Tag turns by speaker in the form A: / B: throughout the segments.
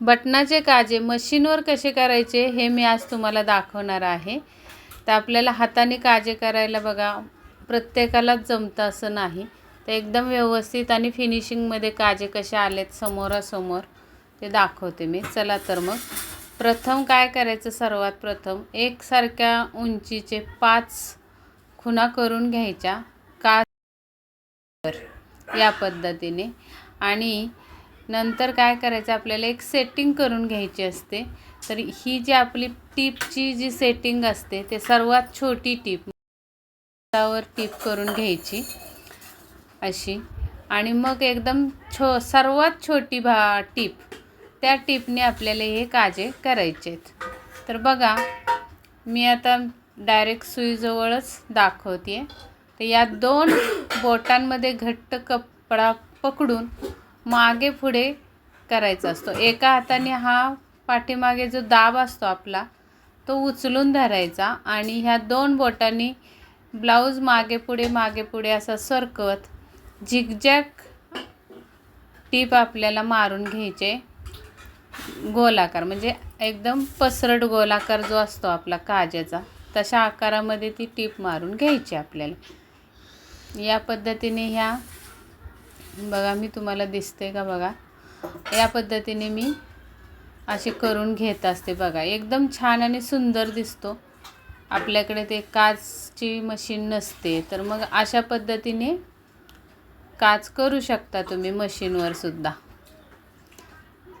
A: बटनाचे काजे मशीनवर कसे करायचे हे मी आज तुम्हाला दाखवणार आहे. तर आपल्याला हाताने काजे करायला बघा प्रत्येकालाच जमतं असं नाही. तर एकदम व्यवस्थित आणि फिनिशिंगमध्ये काजे कसे आलेत समोरासमोर ते दाखवते मी. चला तर मग. प्रथम काय करायचं? सर्वात प्रथम एकसारख्या उंचीचे पाच खुणा करून घ्यायच्या. का या पद्धतीने. आणि नंतर काय करायचं आपल्याला एक सेटिंग करून घ्यायची असते. तर ही जी आपली टीपची जी सेटिंग असते ते सर्वात छोटी टीप. त्यावर टीप करून घ्यायची अशी. आणि मग एकदम छो सर्वात छोटी भा टीप. त्या टीपने आपल्याला हे काजे करायचे आहेत. तर बघा मी आता डायरेक्ट सुईजवळच दाखवते तर या दोन बोटांमध्ये घट्ट कपडा पकडून मागे पुढे करायचा असतो. एका हाताने हा पाठीमागे जो दाब असतो आपला तो उचलून धरायचा आणि ह्या दोन बोटांनी ब्लाऊज मागे पुढे मागे पुढे असा सरकवत झिगझॅग टीप आपल्याला मारून घ्यायचे. गोलाकार म्हणजे एकदम पसरट गोलाकार जो असतो आपला काज्याचा तशा आकारामध्ये ती टीप मारून घ्यायची आपल्याला. या पद्धतीने ह्या बघा मी तुम्हाला दिसते का बघा? या पद्धतीने मी असे करून घेत असते बघा. एकदम छान आणि सुंदर दिसतो. आपल्याकडे ते काचची मशीन नसते. तर मग अशा पद्धतीने काच करू शकता तुम्ही मशीनवर सुद्धा.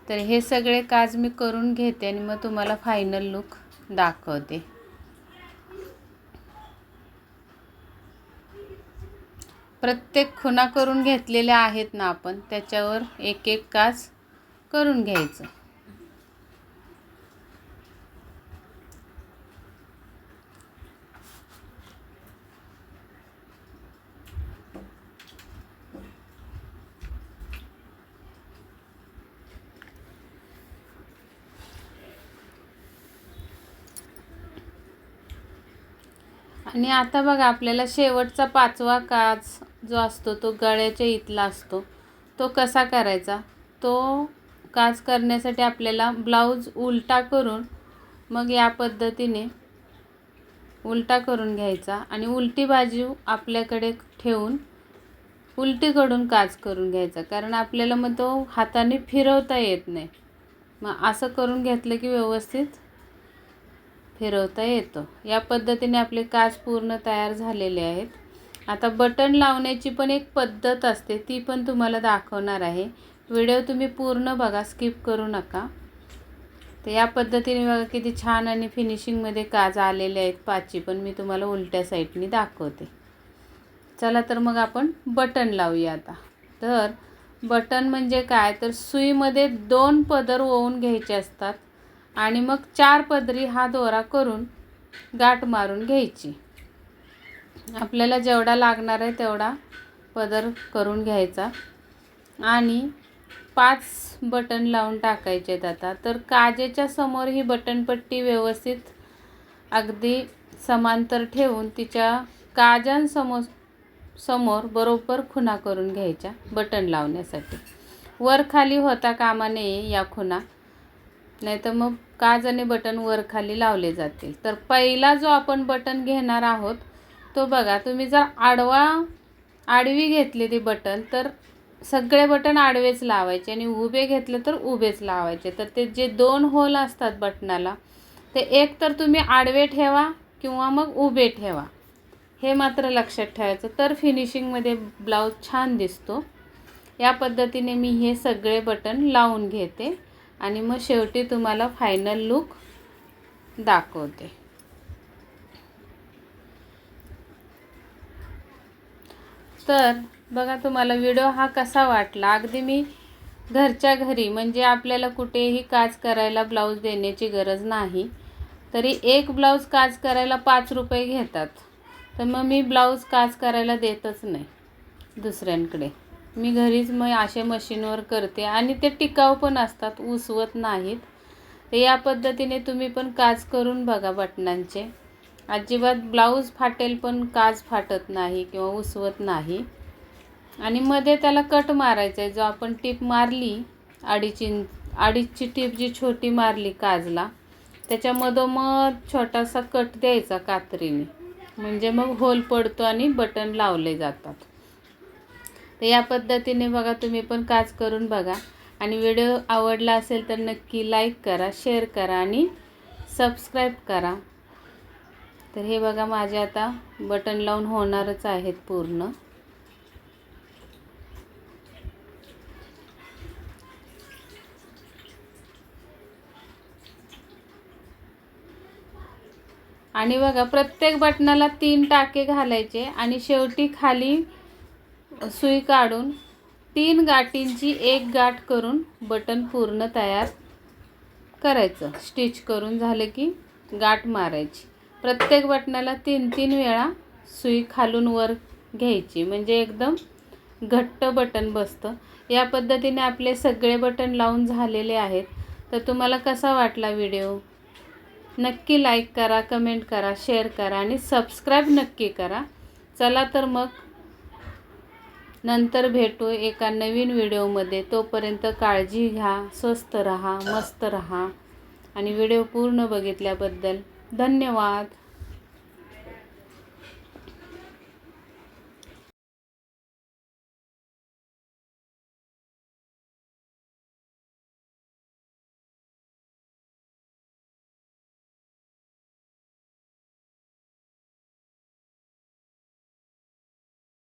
A: तर हे सगळे काच मी करून घेते आणि मग तुम्हाला फायनल लुक दाखवते. प्रत्येक खुणा करून घेतलेल्या आहेत ना आपण त्याच्यावर एक एक काच करून घ्यायचं. आणि आता बघा आपल्याला शेवटचा पाचवा काच जो असतो तो गळ्याच्या इथला असतो. तो कसा करायचा? तो काच करण्यासाठी आपल्याला ब्लाऊज उलटा करून मग या पद्धतीने उलटा करून घ्यायचा आणि उलटी बाजू आपल्याकडे ठेवून उलटीकडून काच करून घ्यायचा. कारण आपल्याला मग तो हाताने फिरवता येत नाही. मग असं करून घेतलं की व्यवस्थित फिरवता येतो. या पद्धतीने आपले काच पूर्ण तयार झालेले आहेत. आता बटन लावण्याची पण एक पद्धत असते ती पण तुम्हाला दाखवणार आहे. व्हिडिओ तुम्ही पूर्ण बघा स्किप करू नका. तर या पद्धतीने बघा किती छान आणि फिनिशिंगमध्ये काज आलेले आहेत पाचही पण मी तुम्हाला उलट्या साईडनी दाखवते. चला तर मग आपण बटन लावूया आता. तर बटन म्हणजे काय? तर सुईमध्ये दोन पदर ओवून घ्यायचे असतात आणि मग चार पदरी हा दोरा करून गाठ मारून घ्यायची. आपल्याला जेवढा लागणार आहे तेवढा पदर करून घ्यायचा. आणि पाच बटन लावून टाकायचे आहेत आता. तर काजेच्या समोर ही बटनपट्टी व्यवस्थित अगदी समांतर ठेवून तिच्या काजांसमोर समोर बरोबर खुणा करून घ्यायच्या बटन लावण्यासाठी. वर खाली होता कामा नये या खुणा. नाही तर मग काज आणि बटन वर खाली लावले जातील. तर पहिला जो आपण बटन घेणार आहोत तो बघा तुम्ही जर आडवा आडवी घेतली ती बटन तर सगळे बटन आडवेच लावायचे आणि उभे घेतले तर उभेच लावायचे. तर ते जे दोन होल असतात बटनाला ते एक तर तुम्ही आडवे ठेवा किंवा मग उभे ठेवा. हे मात्र लक्षात ठेवायचं. तर फिनिशिंगमध्ये ब्लाऊज छान दिसतो. या पद्धतीने मी हे सगळे बटन लावून घेते आणि मग शेवटी तुम्हाला फायनल लुक दाखवते. तर बघा तुम्हाला व्हिडिओ हा कसा वाटला? अगदी मी घरच्या घरी म्हणजे आपल्याला कुठेही काज करायला ब्लाऊज देण्याची गरज नाही. तरी एक ब्लाऊज काज करायला पाच रुपये घेतात. तर मग मी ब्लाऊज काज करायला देतच नाही दुसऱ्यांकडे. मी घरीच मग असे मशीनवर करते आणि ते टिकाऊ पण असतात उसवत नाहीत. तर या पद्धतीने तुम्ही पण काज करून बघा बटनांचे अजिबात ब्लाऊज फाटेल पण काज फाटत नाही किंवा उसवत नाही. आणि मध्ये त्याला कट मारायचा आहे जो आपण टीप मारली अडीच इंच अडीचची टीप जी छोटी मारली काजला त्याच्यामधोमध छोटासा कट द्यायचा कात्रीने. म्हणजे मग होल पडतो आणि बटन लावले जातात. तर या पद्धतीने बघा तुम्ही पण काज करून बघा. आणि व्हिडिओ आवडला असेल तर नक्की लाईक करा शेअर करा आणि सबस्क्राईब करा. तर हे बघा माझे आता बटन लावून होणारच आहेत पूर्ण. आणि बघा प्रत्येक बटनाला तीन टाके घालायचे आणि शेवटी खाली सुई काढून तीन गाठींची एक गाठ करून बटन पूर्ण तयार करायचं. स्टिच करून झालं की गाठ मारायची. प्रत्येक बटनाला तीन तीन वेळा सुई खालून वर घ्यायची. म्हणजे एकदम घट्ट बटन बसतं. या पद्धतीने आपले सगळे बटन लावून झालेले आहेत. तर तुम्हाला कसा वाटला व्हिडिओ? नक्की लाईक करा कमेंट करा शेअर करा आणि सबस्क्राईब नक्की करा. चला तर मग नंतर भेटू एका नवीन व्हिडिओमध्ये. तोपर्यंत काळजी घ्या स्वस्त रहा मस्त रहा आणि व्हिडिओ पूर्ण बघितल्याबद्दल धन्यवाद.